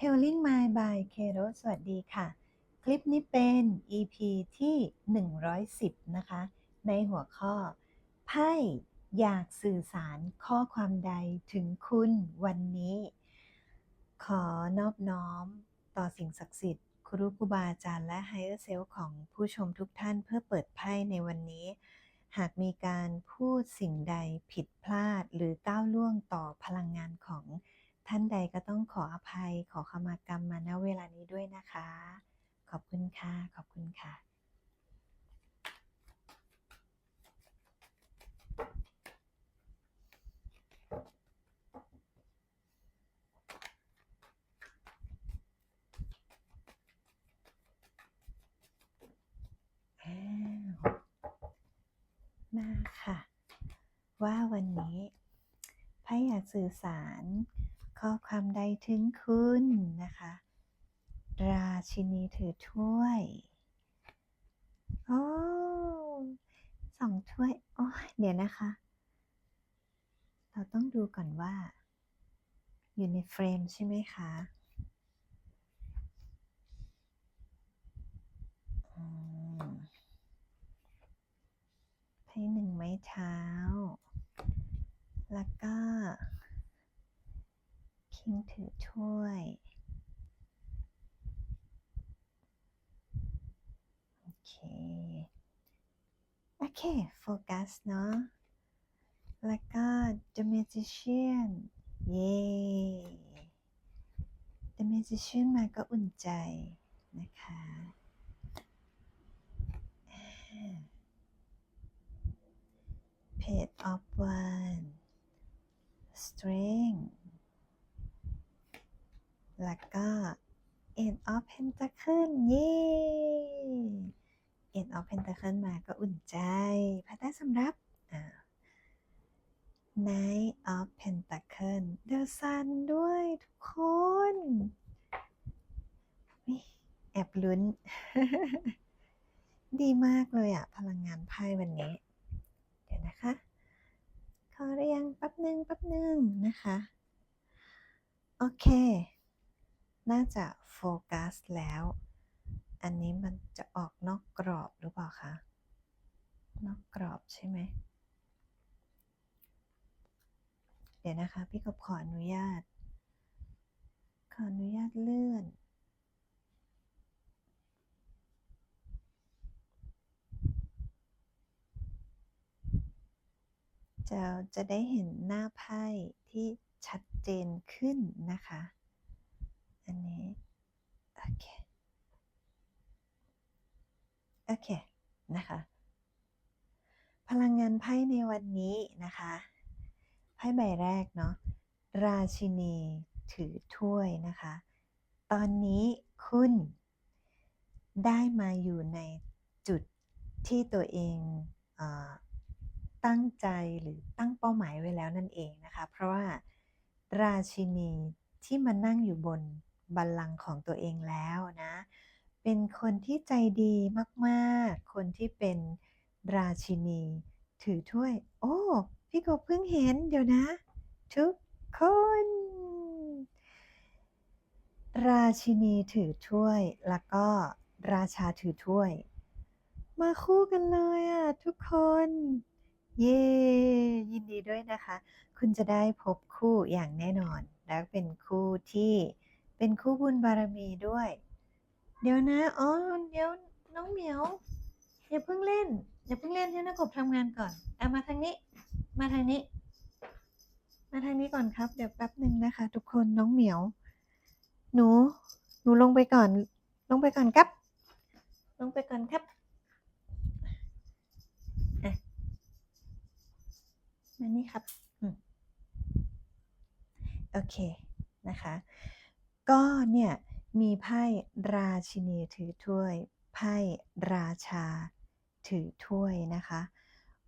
Healing Mind by Kero สวัสดีค่ะ คลิปนี้เป็น EP ที่ 110 นะคะ ในหัวข้อ ไพ่อยากสื่อสารข้อความใดถึงคุณวันนี้ ขอนอบน้อมต่อสิ่งศักดิ์สิทธิ์ ครูครูบาอาจารย์และไฮเออร์เซลของผู้ชมทุกท่านเพื่อเปิดไพ่ในวันนี้ หากมีการพูดสิ่งใดผิดพลาดหรือก้าวล่วงต่อพลังงานของ ท่านใดก็ต้องขออภัย ขอขมากรรมมาณเวลานี้ด้วยนะคะ ขอบคุณค่ะ ขอบคุณค่ะอ้าวมาค่ะ ว่าวันนี้ไพ่อยากสื่อสาร ข้อความใดถึงคุณนะคะ ราชินีถือถ้วยโอ้สองถ้วย โอ้เดี๋ยวนะคะ เราต้องดูก่อนว่า อยู่ในเฟรมใช่ไหมคะอืมไพ่หนึ่งไม้เท้า แล้วก็ คิงถือถ้วย โอเค โอเค โฟกัสเนาะ แล้วก็ The Magician เย้ The Magician มาก็อุ่นใจนะคะอ่า Page of One Strength แล้วก็ Eight of Pentacle เย้ Eight of Pentacle มาก็อุ่นใจพระใต้สำรับ night of Pentacle The Sun ด้วยทุกคนแอบลุ้น ดีมากเลยอะพลังงานไพ่วันนี้ เดี๋ยวนะคะ ขอเรียงแป๊บหนึ่งแป๊บหนึ่งนะคะ โอเค น่าจะโฟกัสแล้ว อันนี้มันจะออกนอกกรอบหรือเปล่าคะ นอกกรอบใช่ไหม เดี๋ยวนะคะ พี่กบขออนุญาต ขออนุญาตเลื่อน จะจะได้เห็นหน้าไพ่ที่ชัดเจนขึ้นนะคะ อันนี้ โอเค โอเค นะคะ พลังงานไพ่ในวันนี้นะคะ ไพ่ใบแรกเนาะ ราชินีถือถ้วยนะคะ ตอนนี้คุณได้มาอยู่ในจุดที่ตัวเองเออตั้งใจหรือตั้งเป้าหมายไว้แล้วนั่นเองนะคะ เพราะว่าราชินีที่มานั่งอยู่บน บัลลังก์ของตัวเองแล้วนะ เป็นคนที่ใจดีมากๆ คนที่เป็นราชินี ถือถ้วย โอ้ พี่กบเพิ่งเห็นเดี๋ยวนะ ทุกคน ราชินีถือถ้วย แล้วก็ราชาถือถ้วย มาคู่กันเลยอะทุกคนเย้ยินดีด้วยนะคะ คุณจะได้พบคู่อย่างแน่นอน แล้วเป็นคู่ที่ เป็นคู่บุญบารมีด้วย เดี๋ยวนะ อ๋อ เดี๋ยวน้องเหมียวอย่าเพิ่งเล่นอย่าเพิ่งเล่นให้นักกบทำงานก่อนเอามาทางนี้ มาทางนี้ มาทางนี้ก่อนครับ เดี๋ยวแป๊บหนึ่งนะคะ ทุกคนน้องเหมียว หนู หนูลงไปก่อน ลงไปก่อนครับ ลงไปก่อนครับอะมานี่ครับ โอเค นะคะ ก็เนี่ยมีไพ่ราชินีถือถ้วย ไพ่ราชาถือถ้วยนะคะ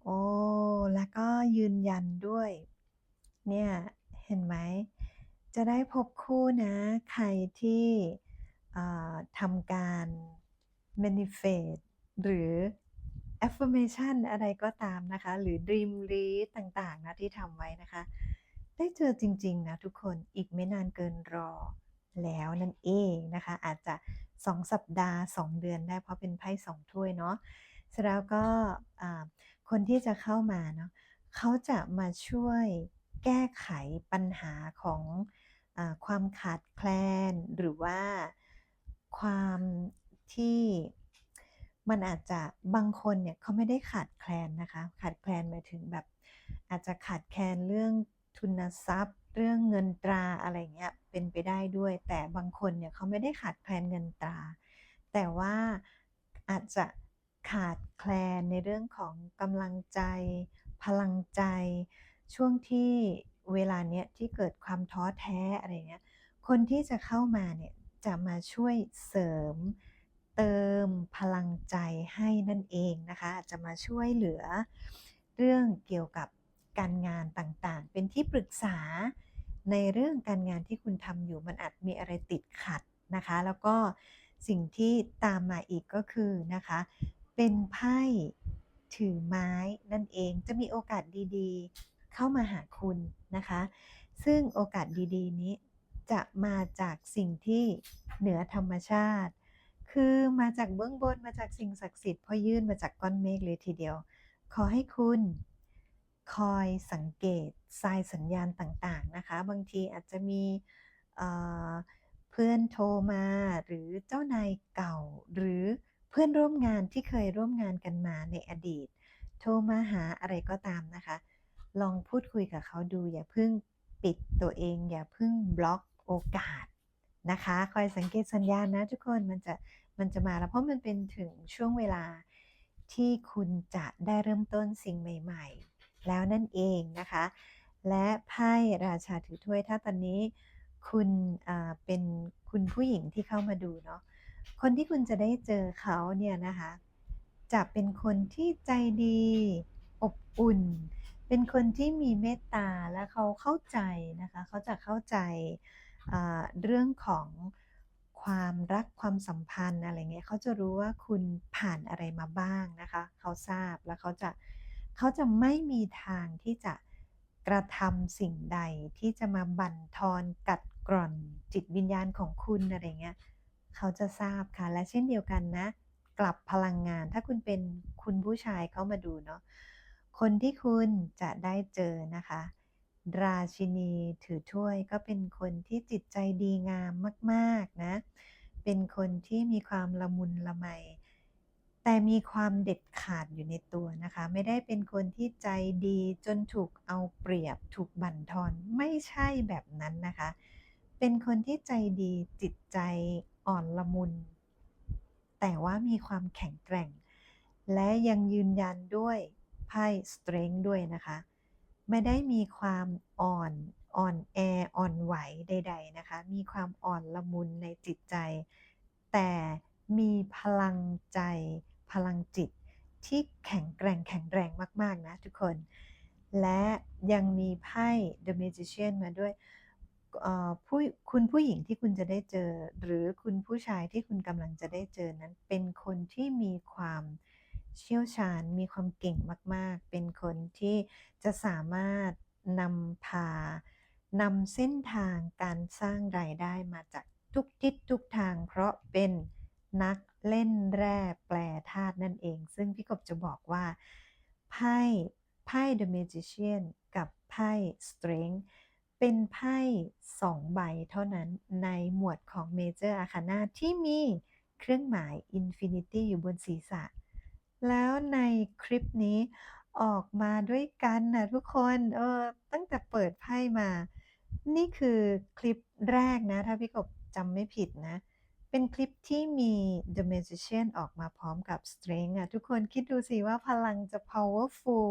โอ้ แล้วก็ยืนยันด้วย เนี่ยเห็นไหม จะได้พบคู่นะ ใครที่ทำการ manifest หรือ affirmation อะไรก็ตามนะคะ หรือ dream list ต่าง ๆ นะ ที่ทำไว้นะคะ ได้เจอจริง ๆ นะทุกคนอีกไม่นานเกินรอ แล้วนั่นเองนะคะ อาจจะ 2 สัปดาห์ 2 เดือนได้เพราะเป็นไพ่2ถ้วยเนาะเสร็จแล้วก็คนที่จะเข้ามาเนาะเขาจะมาช่วยแก้ไขปัญหาของอความขาดแคลน หรือว่าความที่มันอาจจะบางคนเนี่ยเขาไม่ได้ขาดแคลนนะคะ ขาดแคลนหมายถึงแบบ อาจจะขาดแคลนเรื่องทุนทรัพย์ เรื่องเงินตราอะไรเงี้ยเป็นไปได้ด้วย แต่บางคนเนี่ยเขาไม่ได้ขาดแคลนเงินตรา แต่ว่าอาจจะขาดแคลนในเรื่องของกำลังใจ พลังใจ ช่วงที่เวลาเนี้ยที่เกิดความท้อแท้อะไรเงี้ยคนที่จะเข้ามาเนี่ยจะมาช่วยเสริมเติมพลังใจให้นั่นเองนะคะ จะมาช่วยเหลือเรื่องเกี่ยวกับ การงานต่างๆ เป็นที่ปรึกษาในเรื่องการงานที่คุณทำอยู่มันอาจมีอะไรติดขัดนะคะ แล้วก็สิ่งที่ตามมาอีกก็คือนะคะ เป็นไพ่ถือไม้นั่นเองจะมีโอกาสดีๆ เข้ามาหาคุณนะคะ ซึ่งโอกาสดีๆนี้จะมาจากสิ่งที่เหนือธรรมชาติ คือมาจากเบื้องบนมาจากสิ่งศักดิ์สิทธิ์พราะยื่นมาจากก้อนเมฆเลยทีเดียว ขอให้คุณ คอยสังเกตทรายสัญญาณต่างๆนะคะ บางทีอาจจะมีเอ่อเพื่อนโทรมาหรือเจ้านายเก่า หรือเพื่อนร่วมงานที่เคยร่วมงานกันมาในอดีต โทรมาหาอะไรก็ตามนะคะ ลองพูดคุยกับเขาดู อย่าเพิ่งปิดตัวเอง อย่าเพิ่งบล็อกโอกาสนะคะ คอยสังเกตสัญญาณนะทุกคนมันจะมันจะมาแล้วเพราะมันเป็นถึงช่วงเวลาที่คุณจะได้เริ่มต้นสิ่งใหม่ ๆ แล้วนั่นเองนะคะ และไพ่ราชาถือถ้วยถ้าตอนนี้คุณเป็นคุณผู้หญิงที่เข้ามาดูเนาะคนที่คุณจะได้เจอเขาเนี่ยนะคะ จะเป็นคนที่ใจดีอบอุ่น เป็นคนที่มีเมตตาและเขาเข้าใจนะคะ เขาจะเข้าใจเรื่องของความรักความสัมพันธ์อะไรเงี้ยเขาจะรู้ว่าคุณผ่านอะไรมาบ้างนะคะ เขาทราบแล้วเขาจะ เขาจะไม่มีทางที่จะกระทำสิ่งใดที่จะมาบั่นทอนกัดกร่อนจิตวิญญาณของคุณอะไรเงี้ยเขาจะทราบค่ะ และเช่นเดียวกันนะ กลับพลังงานถ้าคุณเป็นคุณผู้ชายเข้ามาดูเนาะคนที่คุณจะได้เจอนะคะ ราชินีถือถ้วยก็เป็นคนที่จิตใจดีงามมาก ๆ นะ เป็นคนที่มีความละมุนละไม แต่มีความเด็ดขาดอยู่ในตัวนะคะ ไม่ได้เป็นคนที่ใจดีจนถูกเอาเปรียบถูกบั่นทอนไม่ใช่แบบนั้นนะคะ เป็นคนที่ใจดีจิตใจอ่อนละมุน แต่ว่ามีความแข็งแกร่ง และยังยืนยันด้วยไพ่ Strength ด้วยนะคะ ไม่ได้มีความอ่อนอ่อนแออ่อนไหวใด ๆนะคะ มีความอ่อนละมุนในจิตใจ แต่มีพลังใจ พลังจิตที่แข็งแกร่งแข็งแรงมาก ๆ นะทุกคน และยังมีไพ่ The Magician มาด้วยผู้คุณผู้หญิงที่คุณจะได้เจอ หรือคุณผู้ชายที่คุณกำลังจะได้เจอนั้น เป็นคนที่มีความเชี่ยวชาญ มีความเก่งมาก ๆ เป็นคนที่จะสามารถนำพานำเส้นทางการสร้างรายได้มาจากทุกทิศทุกทาง เพราะเป็นนัก เล่นแร่แปรธาตุนั่นเอง ซึ่งพี่กบจะบอกว่า ไพ่ไพ่ The Magician กับไพ่ Strength เป็นไพ่2ใบเท่านั้นในหมวดของ Major Arcana ที่มีเครื่องหมาย Infinity อยู่บนศีรษะ แล้วในคลิปนี้ออกมาด้วยกันนะทุกคนเออตั้งแต่เปิดไพ่มา นี่คือคลิปแรกนะ ถ้าพี่กบจำไม่ผิดนะ เป็นคลิปที่มี The Magician ออกมาพร้อมกับ Strength อะทุกคนคิดดูสิว่าพลังจะ powerful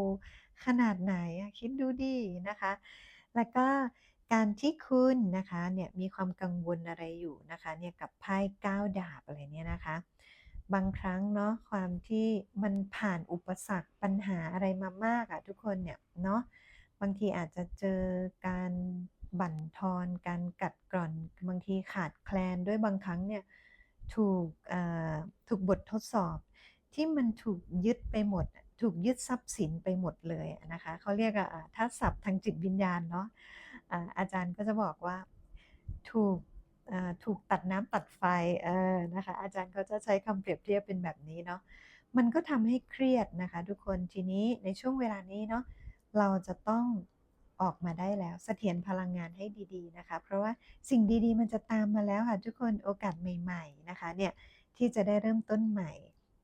ขนาดไหนอะคิดดูดินะคะ แล้วก็การที่คุณนะคะเนี่ยมีความกังวลอะไรอยู่นะคะเนี่ยกับไพ่9ดาบอะไรเนี่ยนะคะ บางครั้งเนาะความที่มันผ่านอุปสรรคปัญหาอะไรมามากอะทุกคนเนี่ยเนาะบางทีอาจจะเจอการ บั่นทอนการกัดกร่อนบางทีขาดแคลนด้วยบางครั้งเนี่ยถูกถูกบททดสอบที่มันถูกยึดไปหมด ถูกยึดทรัพย์สินไปหมดเลยนะคะเขาเรียกอะถ้าศัพท์ทางจิตวิญญาณเนาะอาจารย์ก็จะบอกว่าถูกถูกตัดน้ำตัดไฟนะคะอาจารย์เขาจะใช้คำเปรียบเทียบเป็นแบบนี้เนาะมันก็ทำให้เครียดนะคะ ทุกคนทีนี้ในช่วงเวลานี้เนาะเราจะต้อง ออกมาได้แล้วเสถียรพลังงานให้ดีๆนะคะ เพราะว่าสิ่งดีๆ มันจะตามมาแล้วค่ะทุกคนโอกาสใหม่ๆนะคะเนี่ยที่จะได้เริ่มต้นใหม่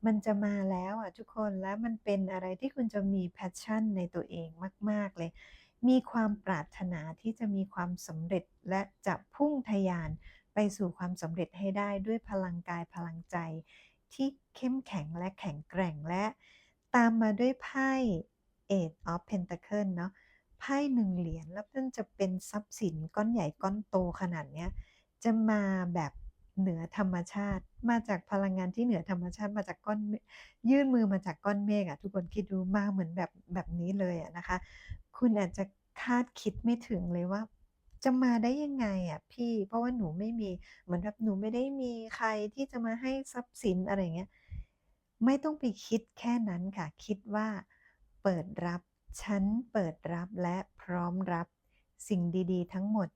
มันจะมาแล้วอะทุกคนและมันเป็นอะไรที่คุณจะมีแพชชั่นในตัวเองมาก ๆเลย มีความปรารถนาที่จะมีความสำเร็จและจะพุ่งทะยานไปสู่ความสำเร็จให้ได้ด้วยพลังกายพลังใจ ที่เข้มแข็งและแข็งแกร่งและ ตามมาด้วยไพ่ Eight of Pentacle เนาะ ไพ่หนึ่งเหรียญแล้วมันจะเป็นทรัพย์สินก้อนใหญ่ก้อนโตขนาดเนี้ยจะมาแบบเหนือธรรมชาติ มาจากพลังงานที่เหนือธรรมชาติมาจากก้อนยื่นมือมาจากก้อนเมฆอะทุกคนคิดดูมาเหมือนแบบแบบนี้เลยอะนะคะ คุณอาจจะคาดคิดไม่ถึงเลยว่า จะมาได้ยังไงอะพี่ เพราะว่าหนูไม่มีเหมือนแบบหนูไม่ได้มีใครที่จะมาให้ทรัพย์สินอะไรเงี้ยไม่ต้องไปคิดแค่นั้นค่ะ คิดว่าเปิดรับ ฉันเปิดรับและพร้อมรับ สิ่งดีๆ ทั้งหมด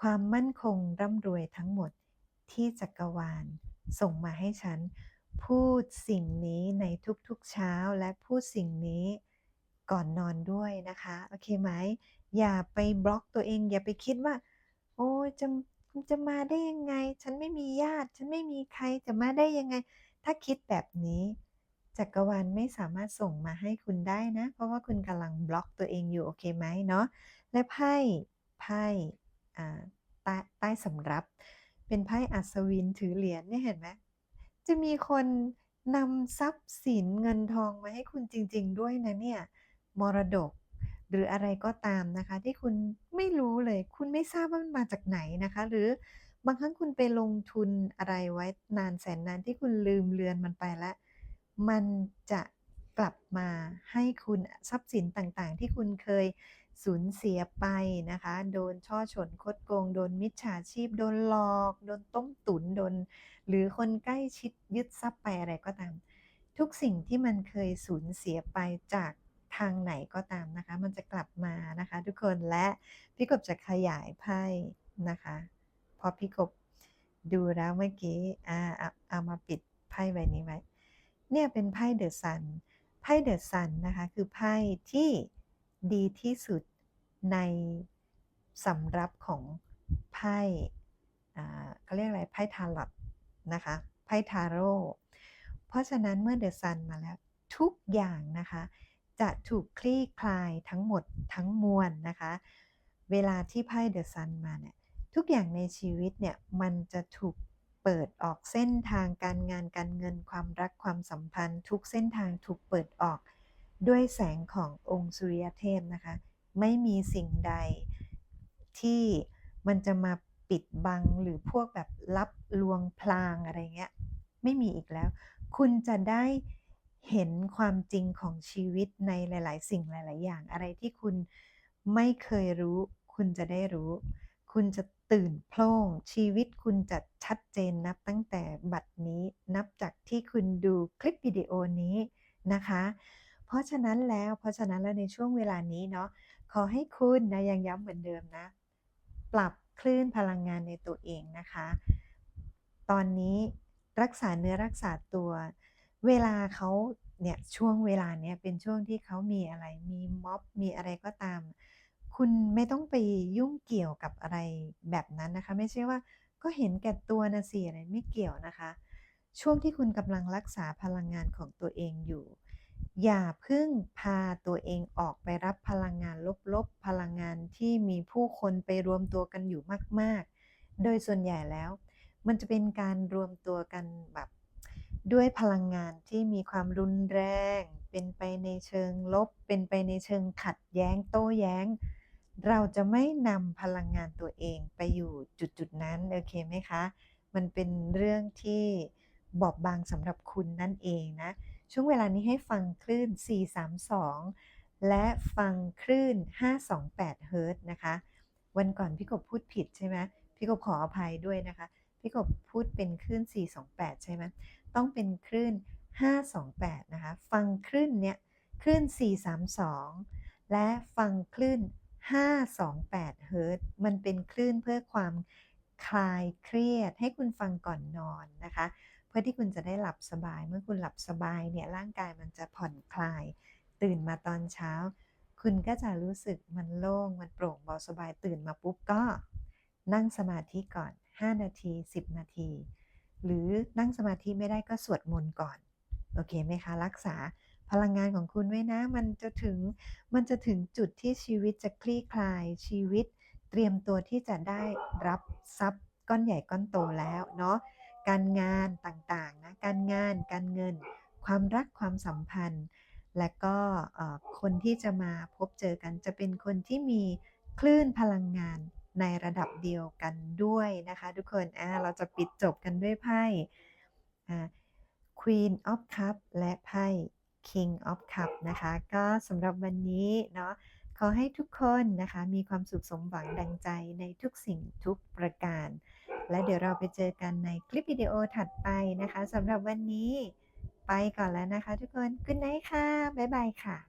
ความมั่นคงร่ำรวยทั้งหมดที่จักรวาล ส่งมาให้ฉัน พูดสิ่งนี้ในทุกๆเช้าและพูดสิ่งนี้ก่อนนอนด้วยนะคะ โอเคไหม อย่าไปบล็อกตัวเอง อย่าไปคิดว่า โอ้จะจะมาได้ยังไง ฉันไม่มีญาติ ฉันไม่มีใครจะมาได้ยังไง ถ้าคิดแบบนี้ จักรวาลไม่สามารถส่งมาให้คุณได้นะ เพราะว่าคุณกำลังบล็อกตัวเองอยู่ โอเคไหมเนาะ และไพ่ ไพ่ใต้ใต้สำรับ เป็นไพ่อัศวินถือเหรียญเนี่ยเห็นไหมจะมีคนนำทรัพย์สินเงินทองมาให้คุณจริง ๆ ด้วยนะเนี่ย มรดกหรืออะไรก็ตามนะคะ ที่คุณไม่รู้เลย คุณไม่ทราบว่ามันมาจากไหนนะคะ หรือบางครั้งคุณไปลงทุนอะไรไว้นานแสนนานที่คุณลืมเลือนมันไปแล้ว มันจะกลับมาให้คุณทรัพย์สินต่างๆ ที่คุณเคยสูญเสียไปนะคะ โดนช่อฉนคดโกง โดนมิจฉาชีพ โดนหลอก โดนต้มตุนโดน หรือคนใกล้ชิดยึดทรัพย์ไปอะไรก็ตาม ทุกสิ่งที่มันเคยสูญเสียไปจากทางไหนก็ตามนะคะ มันจะกลับมานะคะ ทุกคนและพี่กบจะขยายไพ่นะคะพอพี่กบดูแล้วเมื่อกี้อ่าเอาเอามาปิดไพ่ใบนี้ไว้ เนี่ยเป็นไพ่เดอะซัน ไพ่เดอะซันนะคะ คือไพ่ที่ดีที่สุดในสำรับของไพ่เขาเรียกอะไรไพ่ทาร์ลอตนะคะ ไพ่ทาโร่ เพราะฉะนั้นเมื่อเดอะซันมาแล้วทุกอย่างนะคะ จะถูกคลี่คลายทั้งหมดทั้งมวลนะคะ เวลาที่ไพ่เดอะซันมาเนี่ยทุกอย่างในชีวิตเนี่ยมันจะถูก เปิดออกเส้นทางการงานการเงินความรักความสัมพันธ์ ทุกเส้นทางถูกเปิดออก ด้วยแสงขององค์สุริยเทพนะคะ ไม่มีสิ่งใดที่มันจะมาปิดบังหรือพวกแบบลับลวงพลางอะไรเงี้ยไม่มีอีกแล้ว คุณจะได้เห็นความจริงของชีวิตในหลาย ๆ สิ่งหลาย ๆ อย่างอะไรที่คุณไม่เคยรู้ คุณจะได้รู้ คุณจะ ตื่นโพล่งชีวิตคุณจะชัดเจนนับตั้งแต่บัดนี้นับจากที่คุณดูคลิปวิดีโอนี้นะคะ เพราะฉะนั้นแล้วเพราะฉะนั้นแล้วในช่วงเวลานี้เนาะขอให้คุณนะยังย้ำเหมือนเดิมนะ ปรับคลื่นพลังงานในตัวเองนะคะ ตอนนี้รักษาเนื้อรักษาตัว เวลาเขาเนี่ยช่วงเวลาเนี้ยเป็นช่วงที่เขามีอะไรมีม็อบมีอะไรก็ตาม คุณไม่ต้องไปยุ่งเกี่ยวกับอะไรแบบนั้นนะคะ ไม่ใช่ว่าก็เห็นแก่ตัวนะสิอะไรไม่เกี่ยวนะคะ ช่วงที่คุณกำลังรักษาพลังงานของตัวเองอยู่ อย่าเพิ่งพาตัวเองออกไปรับพลังงานลบๆ พลังงานที่มีผู้คนไปรวมตัวกันอยู่มาก ๆ โดยส่วนใหญ่แล้ว มันจะเป็นการรวมตัวกันแบบด้วยพลังงานที่มีความรุนแรง เป็นไปในเชิงลบ เป็นไปในเชิงขัดแย้งโต้แย้ง เราจะไม่นำพลังงานตัวเองไปอยู่จุดๆนั้นโอเคไหมคะ มันเป็นเรื่องที่บอบบางสำหรับคุณนั่นเองนะ ช่วงเวลานี้ให้ฟังคลื่น 432 และฟังคลื่น 528 เฮิรตนะคะ วันก่อนพี่กบพูดผิดใช่ไหมพี่กบขออภัยด้วยนะคะ พี่กบพูดเป็นคลื่น 428 ใช่ไหมต้องเป็นคลื่น 528 นะคะ ฟังคลื่นเนี้ยคลื่น 432 และฟังคลื่น 528เฮิรตซ์มันเป็นคลื่นเพื่อความคลายเครียด ให้คุณฟังก่อนนอนนะคะ เพื่อที่คุณจะได้หลับสบาย เมื่อคุณหลับสบายเนี่ยร่างกายมันจะผ่อนคลาย ตื่นมาตอนเช้า คุณก็จะรู้สึกมันโล่ง มันโปร่งเบาสบาย ตื่นมาปุ๊บก็ นั่งสมาธิก่อน 5 นาที 10 นาที หรือนั่งสมาธิไม่ได้ก็สวดมนต์ก่อน โอเคไหมคะ รักษา พลังงานของคุณไว้นะ มันจะถึงมันจะถึงจุดที่ชีวิตจะคลี่คลายชีวิต เตรียมตัวที่จะได้รับทรัพย์ก้อนใหญ่ก้อนโตแล้วเนาะการงานต่างๆนะการงานการเงิน ความรักความสัมพันธ์ และก็คนที่จะมาพบเจอกันจะเป็นคนที่มีคลื่นพลังงานในระดับเดียวกันด้วยนะคะ ทุกคนอาเราจะปิดจบกันด้วยไพ่ Queen of Cup และไพ่ King of Cup นะคะ ก็สำหรับวันนี้เนาะขอให้ทุกคนนะคะมีความสุขสมหวังดังใจในทุกสิ่งทุกประการ และเดี๋ยวเราไปเจอกันในคลิปวิดีโอถัดไปนะคะสำหรับวันนี้ไปก่อนแล้วนะคะทุกคน Good night ค่ะ บ๊ายบายค่ะ